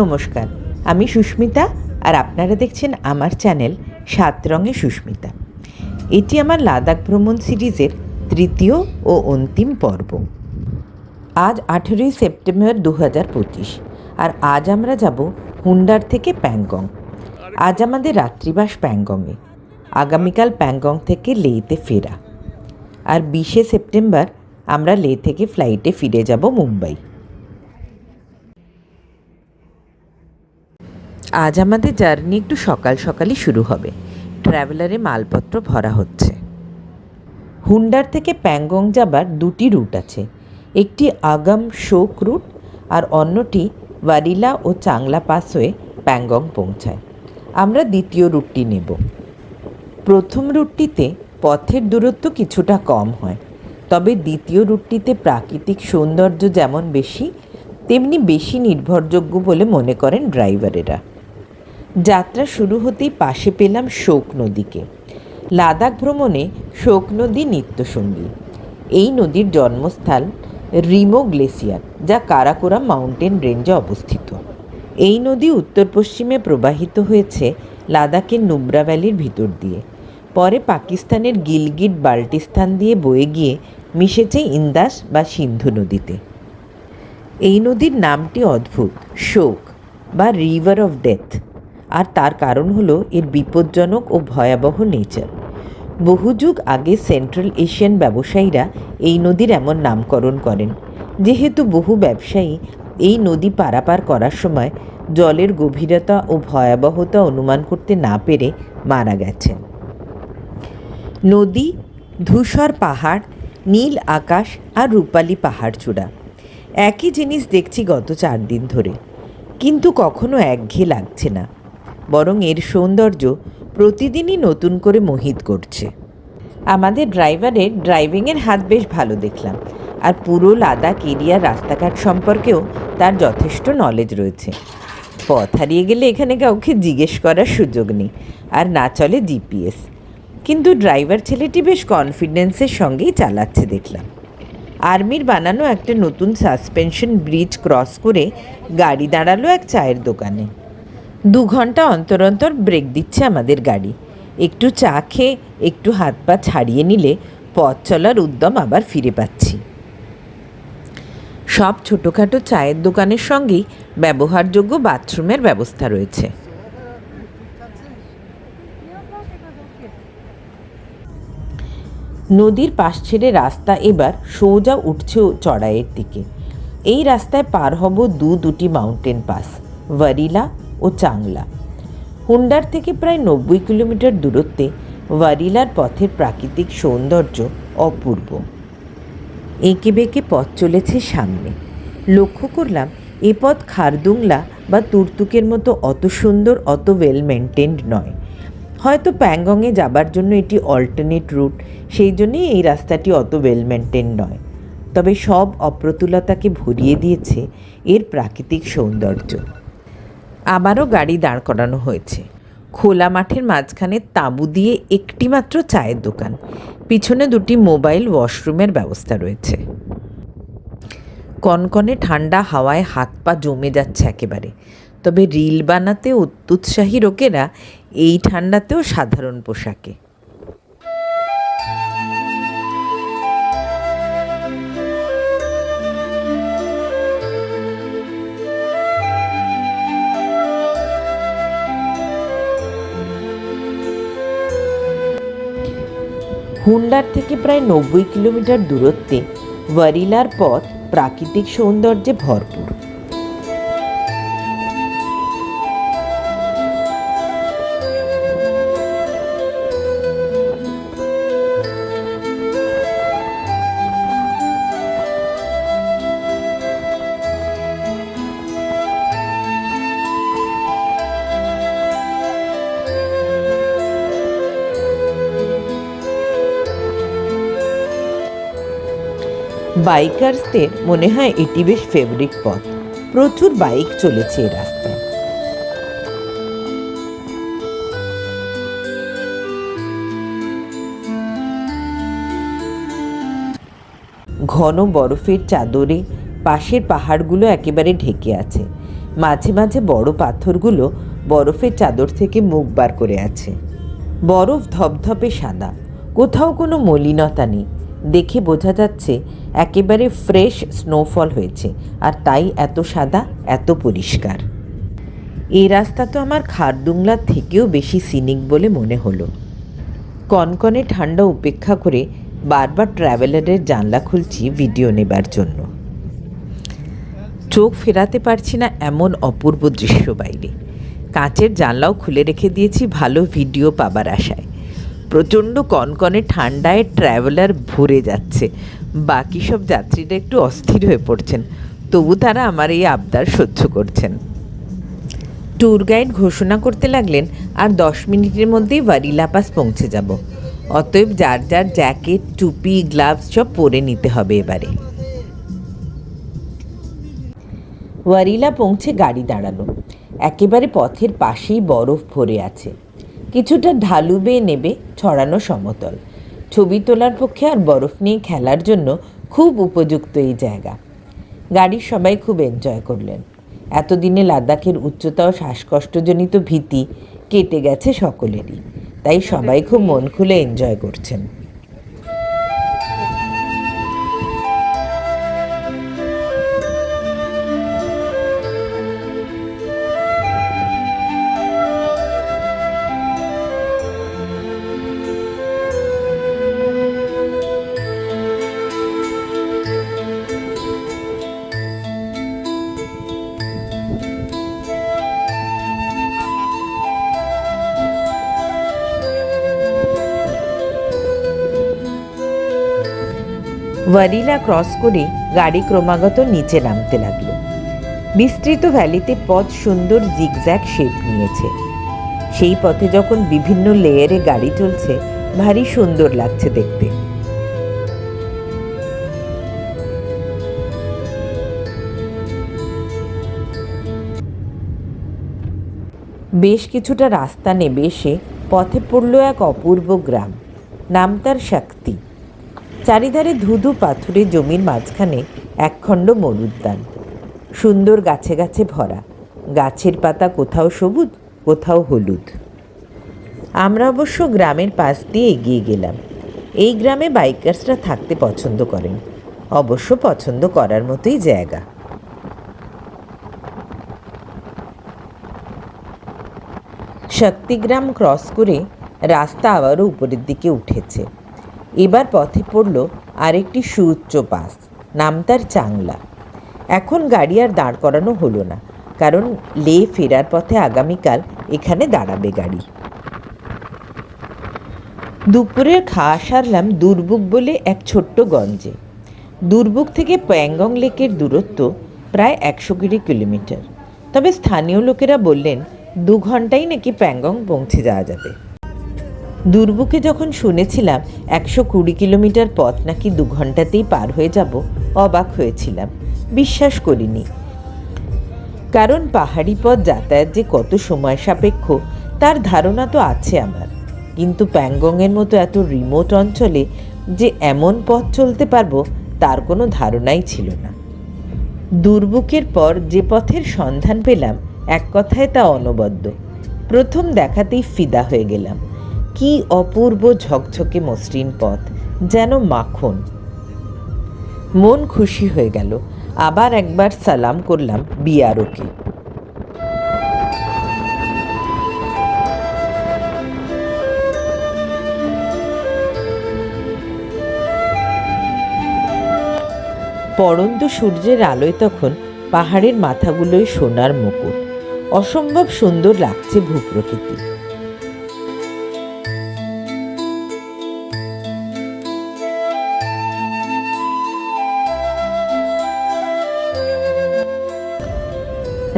নমস্কার, আমি সুস্মিতা আর আপনারা দেখছেন আমার চ্যানেল সাত রঙে সুস্মিতা। এটি আমার লাদাখ ভ্রমণ সিরিজের তৃতীয় ও অন্তিম পর্ব। আজ আঠেরোই সেপ্টেম্বর দু হাজার পঁচিশ আর আজ আমরা যাব হুন্ডার থেকে প্যাংগং। আজ আমাদের রাত্রিবাস প্যাংগংয়ে। আগামীকাল প্যাংগং থেকে লেতে ফেরা। আর বিশে সেপ্টেম্বর আমরা লে থেকে ফ্লাইটে ফিরে যাব মুম্বাই। আজ আমাদের জার্নি একটু সকাল সকালই শুরু হবে। ট্রাভেলারে মালপত্র ভরা হচ্ছে। হুন্ডার থেকে প্যাংগং যাবার দুটি রুট আছে। একটি আগাম শোক রুট আর অন্যটি ওয়ারিলা ও চাংলা পাস হয়ে প্যাংগং পৌঁছায়। আমরা দ্বিতীয় রুটটি নেব। প্রথম রুটটিতে পথের দূরত্ব কিছুটা কম হয়, তবে দ্বিতীয় রুটটিতে প্রাকৃতিক সৌন্দর্য যেমন বেশি, তেমনি বেশি নির্ভরযোগ্য বলে মনে করেন ড্রাইভারেরা। যাত্রা শুরু হতেই পাশে পেলাম শোক নদীকে। লাদাখ ভ্রমণে শোক নদী নিত্যসঙ্গী। এই নদীর জন্মস্থান রিমো গ্লেসিয়ার, যা কারাকোরাম মাউন্টেন রেঞ্জে অবস্থিত। এই নদী উত্তর পশ্চিমে প্রবাহিত হয়েছে লাদাখের নুব্রা ভ্যালির ভিতর দিয়ে। পরে পাকিস্তানের গিলগিট বাল্টিস্তান দিয়ে বয়ে গিয়ে মিশেছে ইন্দাস বা সিন্ধু নদীতে। এই নদীর নামটি অদ্ভুত, শোক বা রিভার অফ ডেথ। আর তার কারণ হলো এর বিপজ্জনক ও ভয়াবহ নেচার। বহু যুগ আগে সেন্ট্রাল এশিয়ান ব্যবসায়ীরা এই নদীর এমন নামকরণ করেন, যেহেতু বহু ব্যবসায়ী এই নদী পারাপার করার সময় জলের গভীরতা ও ভয়াবহতা অনুমান করতে না পেরে মারা গেছেন। নদী, ধূসর পাহাড়, নীল আকাশ আর রূপালী পাহাড় চূড়া একই জিনিস দেখছি গত চার দিন ধরে, কিন্তু কখনো একঘেয়ে লাগছে না। বরং এর সৌন্দর্য প্রতিদিনই নতুন করে মোহিত করছে। আমাদের ড্রাইভারের ড্রাইভিংয়ের হাত বেশ ভালো দেখলাম, আর পুরো লাদাখ এরিয়ার রাস্তাঘাট সম্পর্কেও তার যথেষ্ট নলেজ রয়েছে। পথ হারিয়ে গেলে এখানে কাউকে জিজ্ঞেস করার সুযোগ নেই, আর না চলে জিপিএস কিন্তু ড্রাইভার ছেলেটি বেশ কনফিডেন্সের সঙ্গেই চালাচ্ছে দেখলাম। আর্মির বানানো একটা নতুন সাসপেনশন ব্রিজ ক্রস করে গাড়ি দাঁড়াল এক চায়ের দোকানে। দু ঘণ্টা অন্তর অন্তর ব্রেক দিচ্ছে আমাদের গাড়ি। একটু চা খেয়ে, একটু হাত পা ছাড়িয়ে নিলে পথ চলার উদ্যম আবার ফিরে পাচ্ছি। সব ছোটোখাটো চায়ের দোকানের সঙ্গেই ব্যবহারযোগ্য বাথরুমের ব্যবস্থা রয়েছে। নদীর পাশ ছেড়ে রাস্তা এবার সোজা উঠছে চড়াইয়ের দিকে। এই রাস্তায় পার হব দু দুটি মাউন্টেন পাস ওয়ারিলা ও চাংলা। হুন্ডার থেকে প্রায় নব্বই কিলোমিটার দূরত্বে ওয়ারিলার পথের প্রাকৃতিক সৌন্দর্য অপূর্ব। এঁকে বেঁকে পথ চলেছে সামনে। লক্ষ্য করলাম, এ পথ খারদুংলা বা তুর্তুকের মতো অত সুন্দর, অত ওয়েল মেনটেন্ড নয়। হয়তো প্যাংগংয়ে যাবার জন্য এটি অল্টারনেট রুট সেই জন্যই এই রাস্তাটি অত ওয়েল মেনটেন নয়। তবে সব অপ্রতুলতাকে ভরিয়ে দিয়েছে এর প্রাকৃতিক সৌন্দর্য। আবারও গাড়ি দাঁড় করানো হয়েছে। খোলা মাঠের মাঝখানে তাঁবু দিয়ে একটি মাত্র চায়ের দোকান। পিছনে দুটি মোবাইল ওয়াশরুমের ব্যবস্থা রয়েছে। কনকনে ঠান্ডা হাওয়ায় হাত পা জমে যাচ্ছে একেবারে। তবে রিল বানাতে অত্যুৎসাহী লোকেরা এই ঠান্ডাতেও সাধারণ পোশাকে। হুন্ডার থেকে প্রায় নব্বই কিলোমিটার দূরত্বে ওয়ারিলার পথ প্রাকৃতিক সৌন্দর্যে ভরপুর। বাইকার্সদের মনে হয় এটি বেশ ফেভারিট পথ। প্রচুর বাইক চলেছে এই রাস্তায়। ঘন বরফের চাদরে পাশের পাহাড়গুলো একেবারে ঢেকে আছে। মাঝে মাঝে বড় পাথরগুলো বরফের চাদর থেকে মুখ বার করে আছে। বরফ ধপধপে সাদা। কোথাও কোনো মলিনতা নেই। দেখে বোঝা যাচ্ছে একেবারে ফ্রেশ স্নোফল হয়েছে, আর তাই এত সাদা, এত পরিষ্কার। এই রাস্তা তো আমার খারদুংলার থেকেও বেশি সিনিক বলে মনে হলো। কনকনে ঠান্ডা উপেক্ষা করে বারবার ট্রাভেলারের জানলা খুলছি ভিডিও নেবার জন্য। চোখ ফেরাতে পারছি না এমন অপূর্ব দৃশ্য বাইরে। কাঁচের জানলাও খুলে রেখে দিয়েছি ভালো ভিডিও পাবার আশায়। প্রচণ্ড কনকনে ঠান্ডায় ট্রাভেলার ভরে যাচ্ছে। বাকি সব যাত্রীরা একটু অস্থির হয়ে পড়ছেন। তবু তারা আমার এই আবদার সহ্য করছেন। ট্যুর গাইড ঘোষণা করতে লাগলেন, আর দশ মিনিটের মধ্যেই ওয়ারিলা পাস পৌঁছে যাব। অতএব যার যার জ্যাকেট টুপি গ্লাভস সব পরে নিতে হবে এবারে। ওয়ারিলা পৌঁছে গাড়ি দাঁড়াল। একেবারে পথের পাশেই বরফ ভরে আছে। কিছুটা ঢালু বেয়ে নেবে ছড়ানো সমতল। ছবি তোলার পক্ষে আর বরফ নিয়ে খেলার জন্য খুব উপযুক্ত এই জায়গা। গাড়ির সবাই খুব এনজয় করলেন। এতদিনে লাদাখের উচ্চতা ও শ্বাসকষ্টজনিত ভীতি কেটে গেছে সকলেরই। তাই সবাই খুব মন খুলে এনজয় করছেন। ওয়ারিলা ক্রস করে গাড়ি ক্রমাগত নিচে নামতে লাগল। বিস্তৃত ভ্যালিতে পথ সুন্দর জিগজ্যাগ শেপ নিয়েছে। সেই পথে যখন বিভিন্ন লেয়ারে গাড়ি চলছে, ভারী সুন্দর লাগছে দেখতে। বেশ কিছুটা রাস্তা নেবে এসে পথে পড়ল এক অপূর্ব গ্রাম। নাম তার শক্তি। চারিধারে ধুধু পাথুরে জমির মাঝখানে একখণ্ড মরুদ্যান। সুন্দর গাছে গাছে ভরা। গাছের পাতা কোথাও সবুজ, কোথাও হলুদ। আমরা অবশ্য গ্রামের পাশ দিয়ে এগিয়ে গেলাম। এই গ্রামে বাইকার্সরা থাকতে পছন্দ করেন। অবশ্য পছন্দ করার মতোই জায়গা। শক্তিগ্রাম ক্রস করে রাস্তা আবারও উপরের দিকে উঠেছে। এবার পথে পড়ল আরেকটি সুউচ্চ পাস নাম তার চাংলা। এখন গাড়ি আর দাঁড় করানো হলো না, কারণ লে ফেরার পথে আগামীকাল এখানে দাঁড়াবে গাড়ি। দুপুরের খাওয়া সারলাম দুর্বুক বলে এক ছোট্ট গঞ্জে। দুর্বুক থেকে প্যাংগং লেকের দূরত্ব প্রায় একশো কুড়ি কিলোমিটার। তবে স্থানীয় লোকেরা বললেন, দু ঘন্টাই নাকি প্যাংগং পৌঁছে যাওয়া যাবে। দুর্বুকে যখন শুনেছিলাম, একশো কুড়ি কিলোমিটার পথ নাকি দু ঘন্টাতেই পার হয়ে যাব, অবাক হয়েছিলাম। বিশ্বাস করিনি। কারণ পাহাড়ি পথ যাতায়াত যে কত সময় সাপেক্ষ, তার ধারণা তো আছে আমার। কিন্তু প্যাংগংয়ের মতো এত রিমোট অঞ্চলে যে এমন পথ চলতে পারব, তার কোনো ধারণাই ছিল না। দুর্বুকের পর যে পথের সন্ধান পেলাম, এক কথায় তা অনবদ্য। প্রথম দেখাতেই ফিদা হয়ে গেলাম। কি অপূর্ব ঝকঝকে মসৃণ পথ, যেন মাখন। মন খুশি হয়ে গেল, আবার একবার সালাম করলাম বিয়ারোকে। পড়ন্ত সূর্যের আলোয় তখন পাহাড়ের মাথাগুলোই সোনার মুকুট। অসম্ভব সুন্দর লাগছে ভূপ্রকৃতি।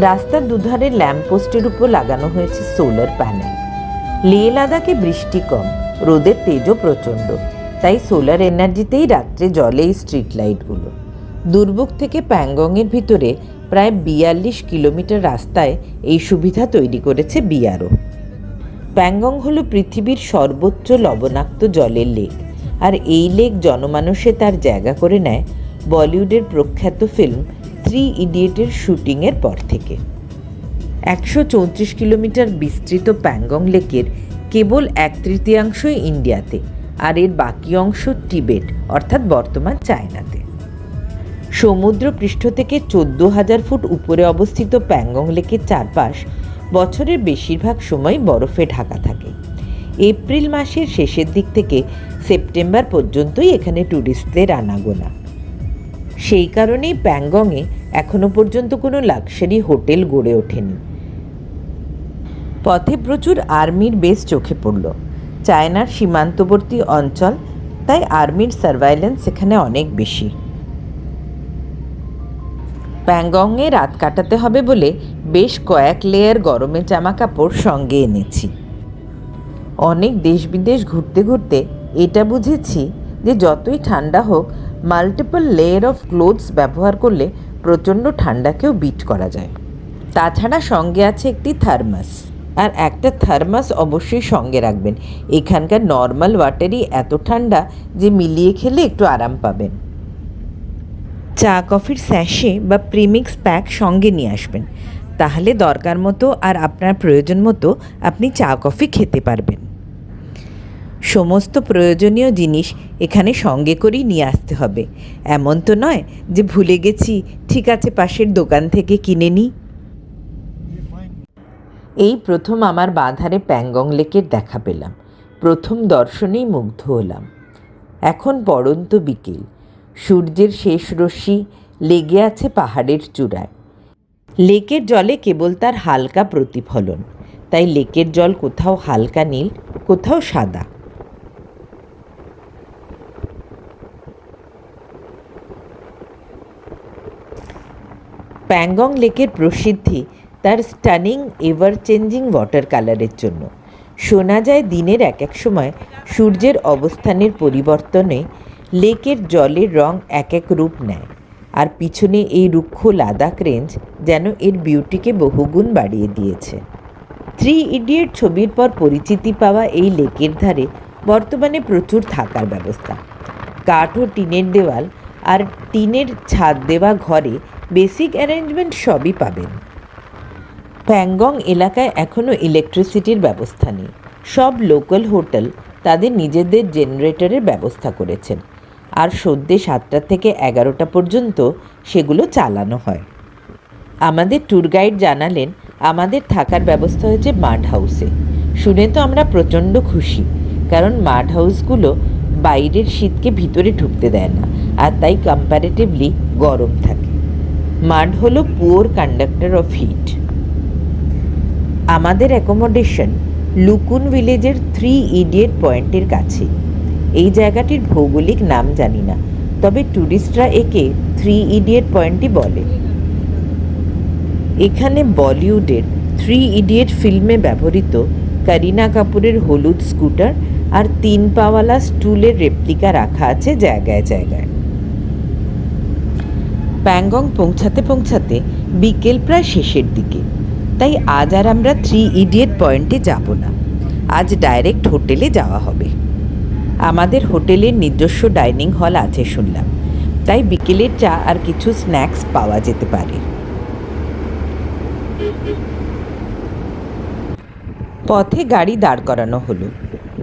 রাস্তার দুধারে ল্যাম্পপোস্টের উপর লাগানো হয়েছে সোলার প্যানেল লে লাদাখে বৃষ্টি কম, রোদের তেজও প্রচণ্ড, তাই সোলার এনার্জিতেই রাত্রে জলে এই স্ট্রিট লাইটগুলো দুর্ভোগ থেকে প্যাংগংয়ের ভিতরে প্রায় বিয়াল্লিশ কিলোমিটার রাস্তায় এই সুবিধা তৈরি করেছে বিআরও। প্যাংগং হলো পৃথিবীর সর্বোচ্চ লবণাক্ত জলের লেক, আর এই লেক জনমানসে তার জায়গা করে নেয় বলিউডের প্রখ্যাত ফিল্ম থ্রি ইডিয়েটের শুটিংয়ের পর থেকে। একশো চৌত্রিশ কিলোমিটার বিস্তৃত প্যাংগং লেকের কেবল এক তৃতীয়াংশই ইন্ডিয়াতে আর এর বাকি অংশ টিবেট, অর্থাৎ বর্তমান চায়নাতে। সমুদ্র পৃষ্ঠ থেকে চোদ্দ হাজার ফুট উপরে অবস্থিত প্যাংগং লেকের চারপাশ বছরের বেশিরভাগ সময় বরফে ঢাকা থাকে। এপ্রিল মাসের শেষের দিক থেকে সেপ্টেম্বর পর্যন্তই এখানে ট্যুরিস্টদের আনাগোনা। সেই কারণেই প্যাংগংয়ে এখনও পর্যন্ত কোনো লাক্সারি হোটেল গড়ে ওঠেনি। পথে প্রচুর আর্মির বেস চোখে পড়ল। চায়নার সীমান্তবর্তী অঞ্চল, তাই আর্মির সার্ভাইলেন্স এখানে অনেক বেশি। প্যাংগংয়ে রাত কাটাতে হবে বলে বেশ কয়েক লেয়ার গরমের জামা কাপড় সঙ্গে এনেছি। অনেক দেশ বিদেশ ঘুরতে ঘুরতে এটা বুঝেছি যে যতই ঠান্ডা হোক মাল্টিপল লেয়ার অফ ক্লোথস ব্যবহার করলে প্রচণ্ড ঠান্ডাকেও বিট করা যায়। তাছাড়া সঙ্গে আছে একটি থার্মাস আর একটা থার্মাস অবশ্যই সঙ্গে রাখবেন। এখানকার নর্মাল ওয়াটারই এত ঠান্ডা যে মিলিয়ে খেলে একটু আরাম পাবেন। চা, কফির স্যাশে বা প্রিমিক্স প্যাক সঙ্গে নিয়ে আসবেন। তাহলে দরকার মতো আর আপনার প্রয়োজন মতো আপনি চা, কফি খেতে পারবেন। সমস্ত প্রয়োজনীয় জিনিস এখানে সঙ্গে করেই নিয়ে আসতে হবে। এমন তো নয় যে ভুলে গেছি, ঠিক আছে পাশের দোকান থেকে কিনে নিই এই প্রথম আমার বাঁধারে প্যাংগং লেকের দেখা পেলাম। প্রথম দর্শনেই মুগ্ধ হলাম। এখন পড়ন্ত বিকেল। সূর্যের শেষ রশ্মি লেগে আছে পাহাড়ের চূড়ায়। লেকের জলে কেবল তার হালকা প্রতিফলন। তাই লেকের জল কোথাও হালকা নীল, কোথাও সাদা। প্যাংগং লেকের প্রসিদ্ধি তার স্টানিং এভার চেঞ্জিং ওয়াটার কালারের জন্য। শোনা যায় দিনের এক এক সময় সূর্যের অবস্থানের পরিবর্তনে লেকের জলের রং এক এক রূপ নেয় আর পিছনে এই রুক্ষ লাদাখ রেঞ্জ যেন এর বিউটিকে বহুগুণ বাড়িয়ে দিয়েছে। থ্রি ইডিয়েট ছবির পর পরিচিতি পাওয়া এই লেকের ধারে বর্তমানে প্রচুর থাকার ব্যবস্থা। কাঠ ও টিনের দেওয়াল আর টিনের ছাদ দেওয়া ঘরে বেসিক অ্যারেঞ্জমেন্ট সবই পাবেন। প্যাংগং এলাকায় এখনও ইলেকট্রিসিটির ব্যবস্থা নেই। সব লোকাল হোটেল তাদের নিজেদের জেনারেটরের ব্যবস্থা করেছেন। আর সন্ধ্যে সাতটা থেকে এগারোটা পর্যন্ত সেগুলো চালানো হয়। আমাদের ট্যুর গাইড জানালেন, আমাদের থাকার ব্যবস্থা হয়েছে মাড হাউসে। শুনে তো আমরা প্রচণ্ড খুশি, কারণ মাড হাউসগুলো বাইরের শীতকে ভিতরে ঢুকতে দেয় না, আর তাই কম্প্যারেটিভলি গরম থাকে। মাড হলো পুয়ার কন্ডাক্টর অফ হিট আমাদের অ্যাকোমোডেশন লুকুন ভিলেজের থ্রি ইডিয়েট পয়েন্টের কাছে। এই জায়গাটির ভৌগোলিক নাম জানি না, তবে ট্যুরিস্টরা একে থ্রি ইডিয়েট পয়েন্টই বলে। এখানে বলিউডের থ্রি ইডিয়েট ফিল্মে ব্যবহৃত করিনা কাপুরের হলুদ স্কুটার আর তিন পাওয়ালা স্টুলের রেপ্লিকা রাখা আছে জায়গায় জায়গায়। প্যাংগং পৌঁছাতে পৌঁছাতে বিকেল প্রায় শেষের দিকে। তাই আজ আর আমরা থ্রি ইডিয়েট পয়েন্টে যাব না। আজ ডাইরেক্ট হোটেলে যাওয়া হবে। আমাদের হোটেলের নিজস্ব ডাইনিং হল আছে শুনলাম। তাই বিকেলের চা আর কিছু স্ন্যাক্স পাওয়া যেতে পারে। পথে গাড়ি দাঁড় করানো হলো।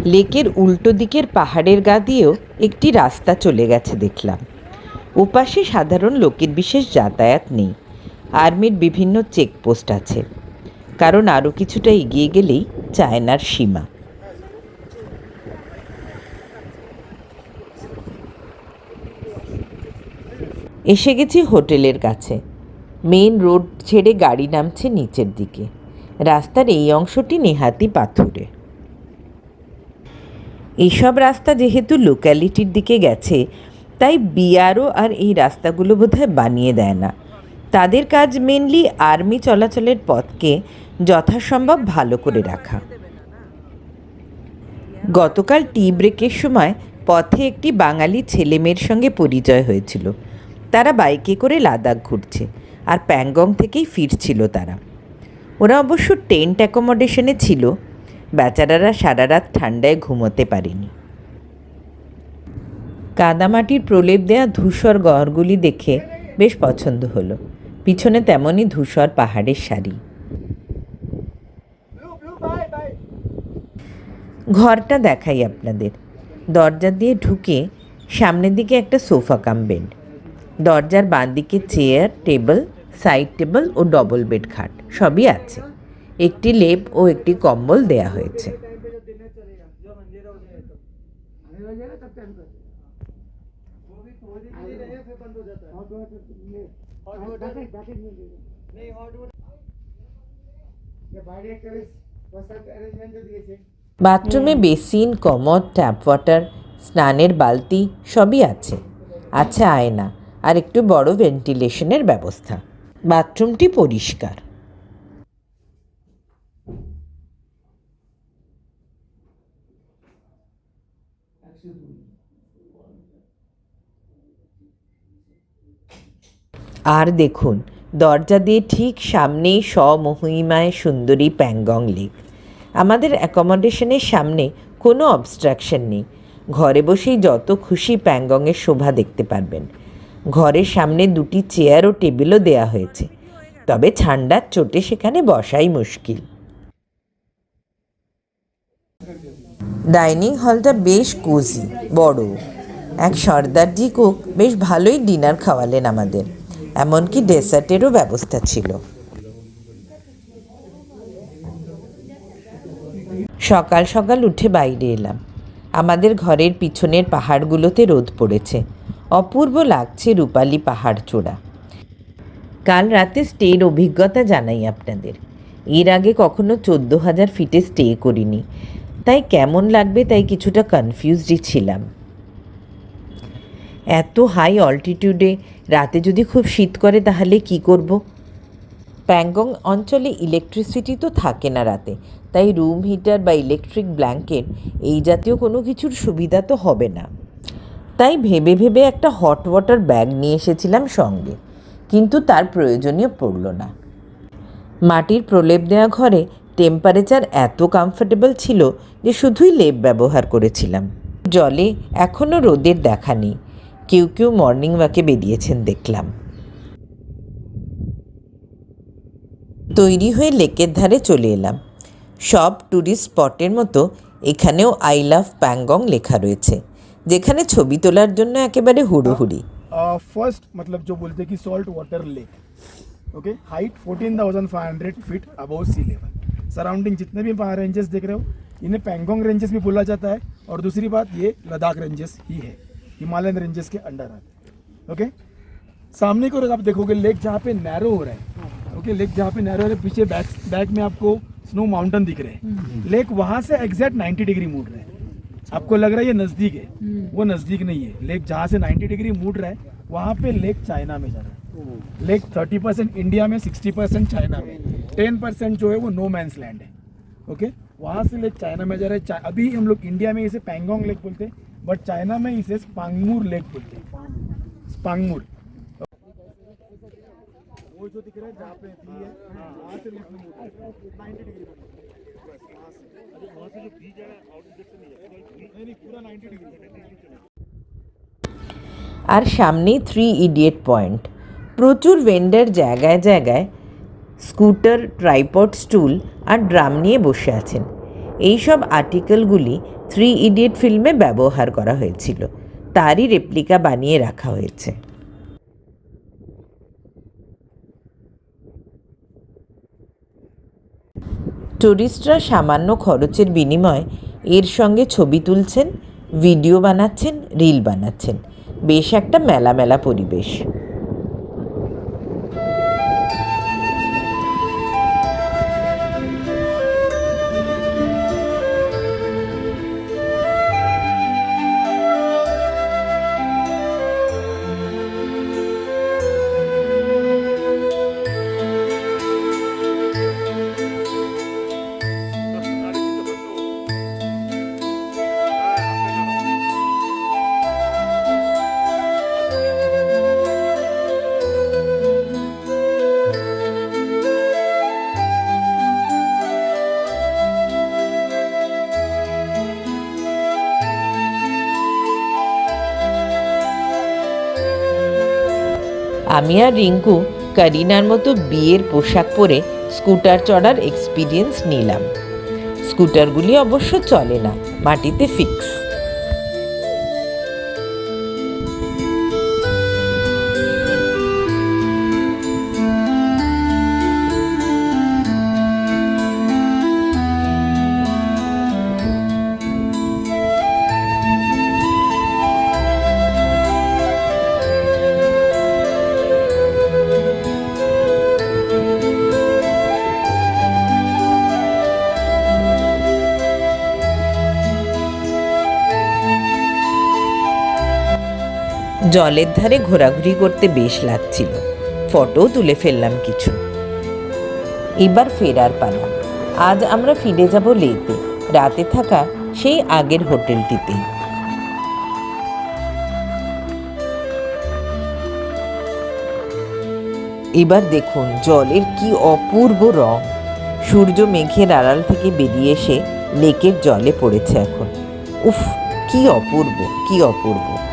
লেকের উল্টো দিকের পাহাড়ের গা দিয়েও একটি রাস্তা চলে গেছে দেখলাম। ওপাশে সাধারণ লোকের বিশেষ যাতায়াত নেই। আর্মির বিভিন্ন চেকপোস্ট আছে। কারণ আরও কিছুটা এগিয়ে গেলেই চায়নার সীমা। এসে গেছি হোটেলের কাছে। মেন রোড ছেড়ে গাড়ি নামছে নিচের দিকে। রাস্তার এই অংশটি নেহাতি পাথুরে। এইসব রাস্তা যেহেতু লোক্যালিটির দিকে গেছে তাই বিআরও আর এই রাস্তাগুলো বোধহয় বানিয়ে দেয় না। তাদের কাজ মেনলি আর্মি চলাচলের পথকে যথাসম্ভব ভালো করে রাখা। গতকাল টি ব্রেকের সময় পথে একটি বাঙালি ছেলেমেয়ের সঙ্গে পরিচয় হয়েছিল। তারা বাইকে করে লাদাখ ঘুরছে আর প্যাংগং থেকেই ফিরছিল তারা। ওরা অবশ্য টেন্ট অ্যাকোমোডেশনে ছিল। বেচারারা সারা রাত ঠান্ডায় ঘুমোতে পারেনি। কাদামাটির প্রলেপ দেয়া ধূসর গড়গুলি দেখে বেশ পছন্দ হলো। পিছনে তেমনই ধূসর পাহাড়ের শাড়ি ঘরটা দেখাই আপনাদের। দরজা দিয়ে ঢুকে সামনের দিকে একটা সোফা কাম বেড দরজার বাঁ দিকে চেয়ার, টেবিল, সাইড টেবিল ও ডবল বেড খাট সবই আছে। একটি লেপ ও একটি কম্বল দেয়া হয়েছে। বাথরুমে বেসিন কমোড ট্যাপ ওয়াটার স্নানের বালতি সবই আছে। আছে আয়না আর একটু বড় ভেন্টিলেশনের ব্যবস্থা। বাথরুমটি পরিষ্কার। আর দেখুন, দরজা দিয়ে ঠিক সামনেই স্বমহিমায় সুন্দরী প্যাংগং লেক আমাদের অ্যাকোমোডেশনের সামনে কোনো অবস্ট্রাকশন নেই। ঘরে বসেই যত খুশি প্যাংগংয়ের শোভা দেখতে পারবেন। ঘরের সামনে দুটি চেয়ার ও টেবিলও দেয়া হয়েছে। তবে ঠান্ডার চোটে সেখানে বসাই মুশকিল। ডাইনিং হলটা বেশ কোজি বড়। এক সর্দারজি কুক বেশ ভালোই ডিনার খাওয়ালেন আমাদের। এমনকি ডেসার্টেরও ব্যবস্থা ছিল। সকাল সকাল উঠে বাইরে এলাম। আমাদের ঘরের পিছনের পাহাড়গুলোতে রোদ পড়েছে। অপূর্ব লাগছে রূপালি পাহাড় চূড়া। কাল রাতে স্টের অভিজ্ঞতা জানাই আপনাদের। এর আগে কখনো চোদ্দ হাজার ফিটে স্টে করিনি। তাই কেমন লাগবে তাই কিছুটা কনফিউজডই ছিলাম। এত হাই অল্টিটিউডে রাতে যদি খুব শীত করে তাহলে কি করব? প্যাংগং অঞ্চলে ইলেকট্রিসিটি তো থাকে না রাতে, তাই রুম হিটার বা ইলেকট্রিক ব্ল্যাঙ্কেট এই জাতীয় কোনো কিছুর সুবিধা তো হবে না। তাই ভেবে ভেবে একটা হট ওয়াটার ব্যাগ নিয়ে এসেছিলাম সঙ্গে, কিন্তু তার প্রয়োজনীয় পড়ল না। মাটির প্রলেপ দেওয়া ঘরে টেম্পারেচার এত কমফোর্টেবল ছিল যে শুধুই লেপ ব্যবহার করেছিলাম। জলে এখনও রোদের দেখা নেই। কেউ কেউ মর্নিং ওয়াকে বেরিয়েছেন দেখলাম তৈরি হয়ে লেকের ধারে চলে এলাম সব ট্যুরিস্ট স্পটের মতো এখানেও আই লাভ প্যাংগং লেখা রয়েছে যেখানে ছবি তোলার জন্য একেবারে হুড়োহুড়ি फर्स्ट मतलब जो बोलते हैं कि salt water lake okay height 14,500 feet above sea level surrounding जितने भी पहाड़ रेंजेस देख रहे हो इन्हें पैंगोंग रेंजेस भी बोला जाता है और दूसरी बात ये लद्दाख रेंजेस ही है हिमालयन रेंजेस के अंडर आते हैं ओके सामने को अगर आप देखोगे लेक जहाँ पे नैरो हो रहा है ओके लेक जहाँ पे नैरो हो रहा है पीछे बैक बैक में आपको स्नो माउंटेन दिख रहे हैं। लेक वहाँ से एग्जैक्ट 90 डिग्री मुड़ रहे हैं। आपको लग रहा है ये नज़दीक है वो नज़दीक नहीं है। लेक जहाँ से 90 डिग्री मुड़ रहा है वहाँ पे लेक चाइना में जा रहा है। लेक 30 परसेंट इंडिया में 60 परसेंट चाइना में। 10 परसेंट जो है वो नो मैंस लैंड है ओके वहाँ से लेक चाइना में जा रहा है। अभी हम लोग इंडिया में इसे पैंगोंग लेक बोलते हैं। बट चाइना में इसे स्पांगमूर लेक बोलते हैं स्पांगमूर वो जो दिख रहा है जहाँ पे थी है वहाँ से लेक में मुड़ रहा है 90 डिग्री बस वहाँ से वहाँ से जो बीच है नहीं नहीं पूरा 90 डिग्री আর সামনেই থ্রি ইডিয়েট পয়েন্ট প্রচুর ভেন্ডার জায়গায় জায়গায় স্কুটার ট্রাইপড স্টুল আর ড্রাম নিয়ে বসে আছেন এই সব আর্টিকেলগুলি থ্রি ইডিয়েট ফিল্মে ব্যবহার করা হয়েছিল। তারই রেপ্লিকা বানিয়ে রাখা হয়েছে। টুরিস্টরা সামান্য খরচের বিনিময়ে এর সঙ্গে ছবি তুলছেন ভিডিও বানাচ্ছেন রিল বানাচ্ছেন। বেশ একটা মেলা মেলা পরিবেশ। আমি আর রিঙ্কু করিনার মতো বিয়ের পোশাক পরে স্কুটার চড়ার এক্সপিরিয়েন্স নিলাম। স্কুটারগুলি অবশ্য চলে না, মাটিতে ফিক্স জলের ধারে ঘোরাঘুরি করতে বেশ লাগছিল। ফটোও তুলে ফেললাম কিছু। এবার ফেরার পালা আজ আমরা ফিরে যাব লেতে। রাতে থাকা সেই আগের হোটেলটিতেই এবার দেখুন, জলের কি অপূর্ব রং। সূর্য মেঘের আড়াল থেকে বেরিয়ে এসে লেকের জলে পড়েছে এখন। উফ, কি অপূর্ব কি অপূর্ব।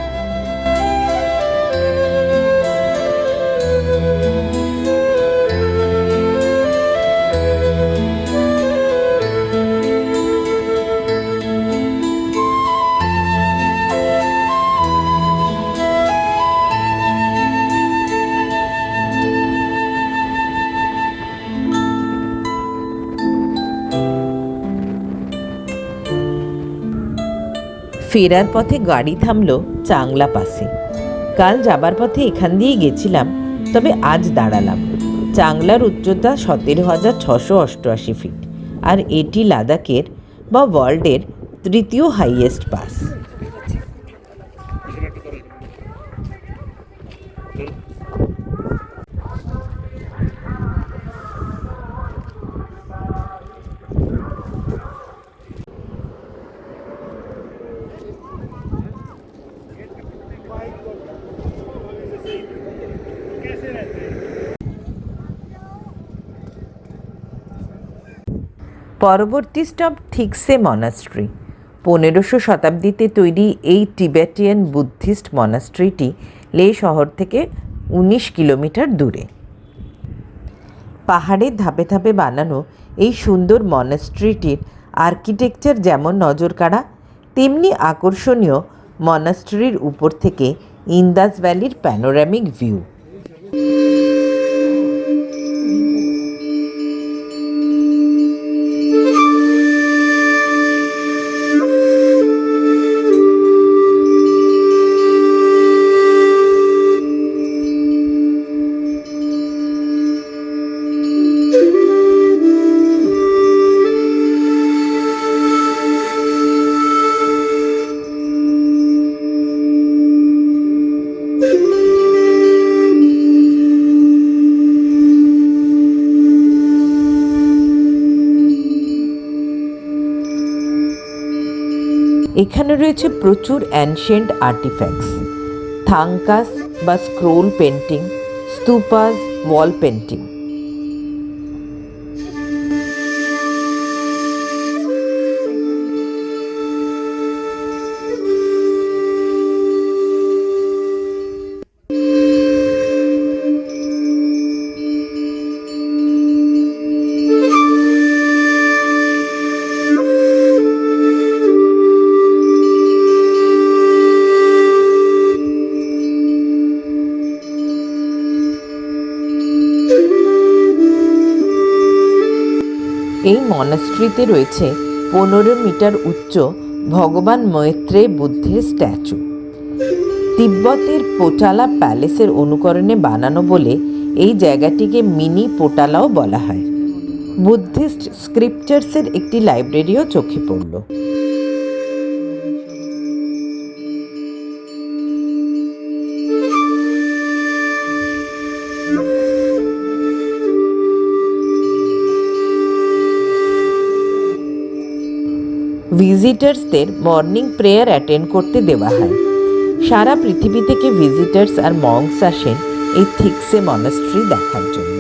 ফেরার পথে গাড়ি থামলো চাংলা পাশে। কাল যাবার পথে এখান দিয়ে গেছিলাম, তবে আজ দাঁড়ালাম। চাংলার উচ্চতা সতেরো হাজার ছশো অষ্টআশি ফিট, আর এটি লাদাখের বা ওয়ার্ল্ডের তৃতীয় হাইয়েস্ট পাস পরবর্তী স্টপ থিকসে মনাস্ট্রি। পনেরোশো শতাব্দীতে তৈরি এই টিবেটিয়ান বুদ্ধিস্ট মনাস্ট্রিটি লে শহর থেকে উনিশ কিলোমিটার দূরে। পাহাড়ের ধাপে ধাপে বানানো এই সুন্দর মনাস্ট্রিটির আর্কিটেকচার যেমন নজর কাড়া তেমনি আকর্ষণীয় মনাস্ট্রির উপর থেকে ইন্দাস ভ্যালির প্যানোরামিক ভিউ। রয়েছে প্রচুর অ্যানশিয়েন্ট আর্টিফ্যাক্টস থাংকাস বা scroll painting stupas wall painting মনাস্ট্রিতে রয়েছে। পনেরো মিটার উচ্চ ভগবান মৈত্রে বুদ্ধের স্ট্যাচু। তিব্বতের পোটালা প্যালেসের অনুকরণে বানানো বলে এই জায়গাটিকে মিনি পোটালাও বলা হয়। বুদ্ধিস্ট স্ক্রিপচার্সের একটি লাইব্রেরিও চোখে পড়ল। ভিজিটার্সদের মর্নিং প্রেয়ার অ্যাটেন্ড করতে দেওয়া হয়। সারা পৃথিবী থেকে ভিজিটার্স আর মংস আসেন এই থিক্সে মনাস্ট্রি দেখার জন্য।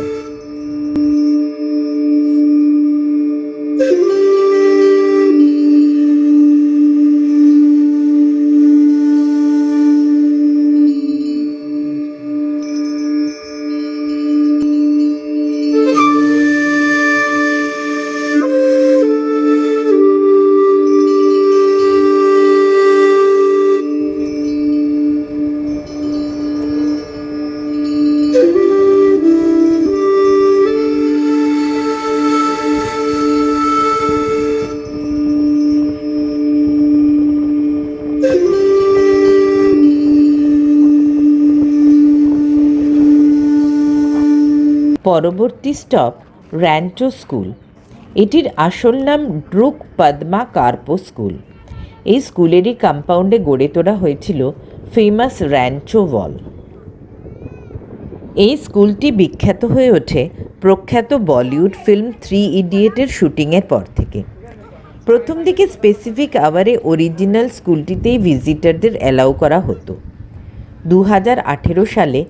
পরবর্তী স্টপ র্যান্টো স্কুল। এটির আসল নাম ড্রুক পদ্মা কার্পো স্কুল। এই স্কুলেরই কম্পাউন্ডে গড়ে তোলা হয়েছিল ফেমাস র্যান্চো ওয়াল এই স্কুলটি বিখ্যাত হয়ে ওঠে প্রখ্যাত বলিউড ফিল্ম থ্রি ইডিয়েটের শুটিংয়ের পর থেকে। প্রথম দিকে স্পেসিফিক আওয়ারে অরিজিনাল স্কুলটিতেই ভিজিটারদের অ্যালাউ করা হতো। দু হাজার আঠেরো সালে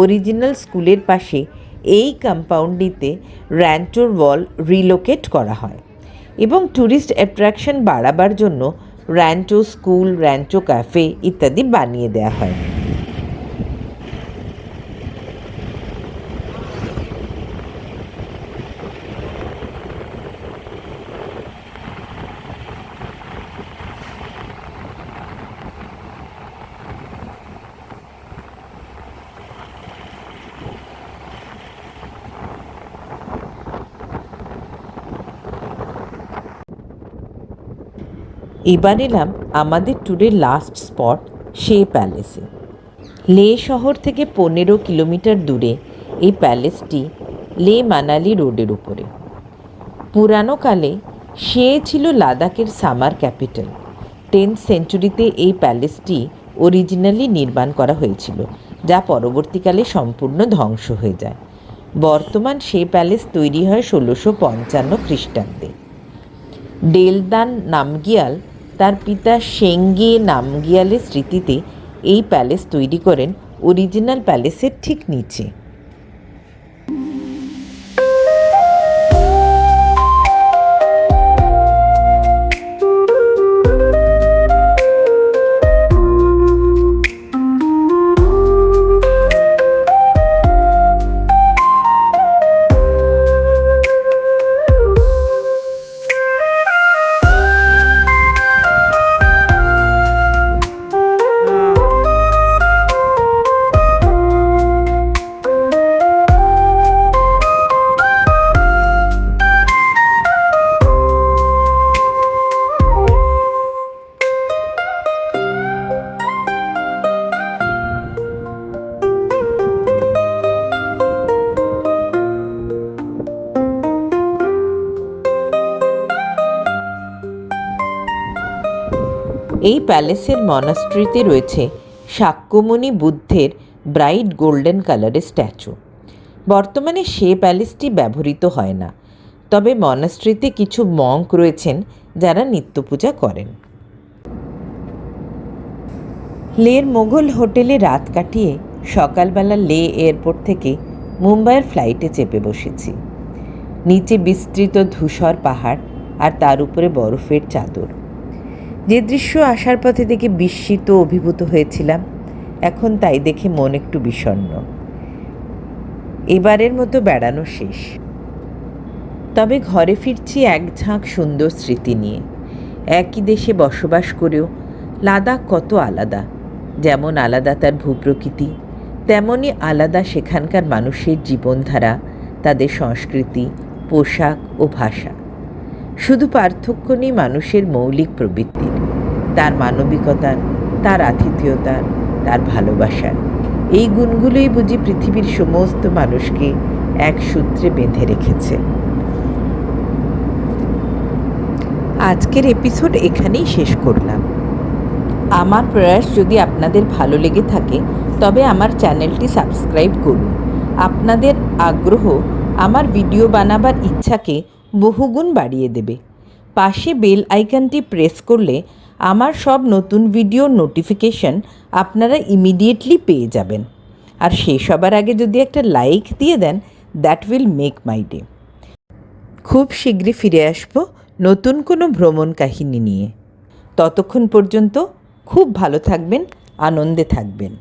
অরিজিনাল স্কুলের পাশে এই কম্পাউন্ডটিতে র্যান্টোর ওয়াল রিলোকেট করা হয় এবং ট্যুরিস্ট অ্যাট্রাকশন বাড়াবার জন্য র্যান্টো স্কুল র্যান্টো ক্যাফে ইত্যাদি বানিয়ে দেওয়া হয়। এবার এলাম আমাদের ট্যুরের লাস্ট স্পট সে প্যালেসে লে শহর থেকে পনেরো কিলোমিটার দূরে এই প্যালেসটি লে মানালি রোডের উপরে। পুরানো কালে সে ছিল লাদাখের সামার ক্যাপিটাল টেন্থ সেঞ্চুরিতে এই প্যালেসটি অরিজিনালি নির্মাণ করা হয়েছিল, যা পরবর্তীকালে সম্পূর্ণ ধ্বংস হয়ে যায়। বর্তমান সে প্যালেস তৈরি হয় ষোলোশো পঞ্চান্ন খ্রিস্টাব্দে। ডেলদান নামগিয়াল তার পিতা সেঙ্গে নামগিয়ালের স্মৃতিতে এই প্যালেস তৈরি করেন অরিজিনাল প্যালেসের ঠিক নিচে। এই প্যালেসের মনাস্ট্রিতে রয়েছে শাক্যমণি বুদ্ধের ব্রাইট গোল্ডেন কালারের স্ট্যাচু। বর্তমানে সে প্যালেসটি ব্যবহৃত হয় না, তবে মনাস্ট্রিতে কিছু মঙ্ক রয়েছেন যারা নিত্য পূজা করেন। লের মোগল হোটেলে রাত কাটিয়ে সকালবেলা লে এয়ারপোর্ট থেকে মুম্বাইয়ের ফ্লাইটে চেপে বসেছি। নিচে বিস্তৃত ধূসর পাহাড় আর তার উপরে বরফের চাদর। যে দৃশ্য আসার পথে দেখে বিস্মিত অভিভূত হয়েছিলাম, এখন তাই দেখে মন একটু বিষণ্ণ। এবারের মতো বেড়ানো শেষ। তবে ঘরে ফিরছি এক ঝাঁক সুন্দর স্মৃতি নিয়ে। একই দেশে বসবাস করেও লাদাখ কত আলাদা। যেমন আলাদা তার ভূপ্রকৃতি তেমনই আলাদা সেখানকার মানুষের জীবনধারা, তাদের সংস্কৃতি, পোশাক ও ভাষা। শুধু পার্থক্য নেই মানুষের মৌলিক প্রবৃত্তির তার মানবিকতার, তার আতিথেয়তার, তার ভালোবাসার। এই গুণগুলোই বুঝি পৃথিবীর সমস্ত মানুষকে এক সূত্রে বেঁধে রেখেছে। আজকের এপিসোড এখানেই শেষ করলাম। আমার প্রয়াস যদি আপনাদের ভালো লেগে থাকে, তবে আমার চ্যানেলটি সাবস্ক্রাইব করুন। আপনাদের আগ্রহ আমার ভিডিও বানাবার ইচ্ছাকে বহুগুণ বাড়িয়ে দেবে। পাশে বেল আইকনটি প্রেস করলে আমার সব নতুন ভিডিও নোটিফিকেশন আপনারা ইমিডিয়েটলি পেয়ে যাবেন। আর সেই সবার আগে যদি একটা লাইক দিয়ে then that will make my day খুব শীঘ্রই ফিরে আসব নতুন কোনো ভ্রমণ কাহিনী নিয়ে। ততক্ষণ পর্যন্ত খুব ভালো থাকবেন, আনন্দে থাকবেন।